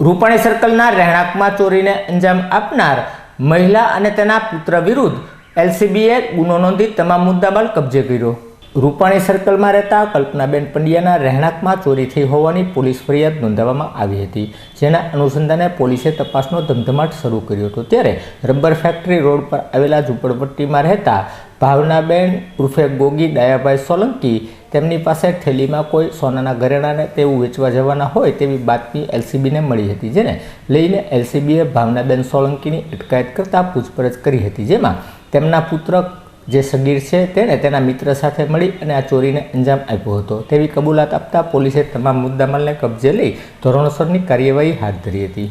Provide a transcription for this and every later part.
રૂપાણી સર્કલના રહેણાંકમાં ચોરીને અંજામ આપનાર મહિલા અને તેના પુત્ર વિરુદ્ધ એલસીબીએ ગુનો નોંધી તમામ મુદ્દામાલ કબજે કર્યો. રૂપાણી સર્કલમાં રહેતા કલ્પનાબેન પંડ્યાના રહેણાંકમાં ચોરી થઈ હોવાની પોલીસ ફરિયાદ નોંધાવવામાં આવી હતી, જેના અનુસંધાને પોલીસે તપાસનો ધમધમાટ શરૂ કર્યો હતો. ત્યારે રબર ફેક્ટરી રોડ પર આવેલા ઝૂંપડપટ્ટીમાં રહેતા ભાવનાબેન ઉર્ફે ગોગી ડાયાભાઈ સોલંકી તેમની પાસે થેલીમાં કોઈ સોનાના ઘરેણાને તેવું વેચવા જવાના હોય તેવી બાતમી એલસીબીને મળી હતી, જેને લઈને એલસીબીએ ભાવનાબેન સોલંકીની અટકાયત કરતાં પૂછપરછ કરી હતી, જેમાં તેમના પુત્ર જે સગીર છે તેણે તેના મિત્ર સાથે મળી અને આ ચોરીને અંજામ આપ્યો હતો. તેવી કબૂલાત આપતા પોલીસે તમામ મુદ્દામાલને કબજે લઈ ધોરણસરની કાર્યવાહી હાથ ધરી હતી.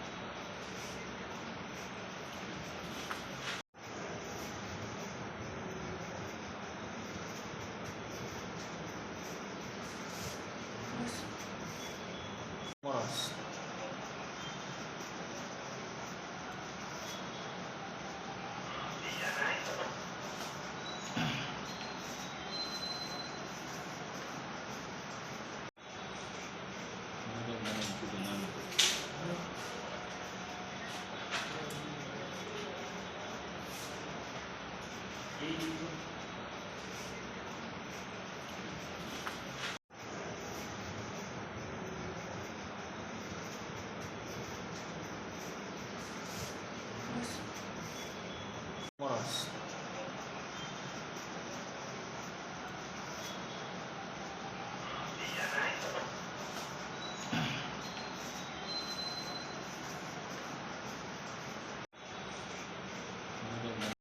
Espírito.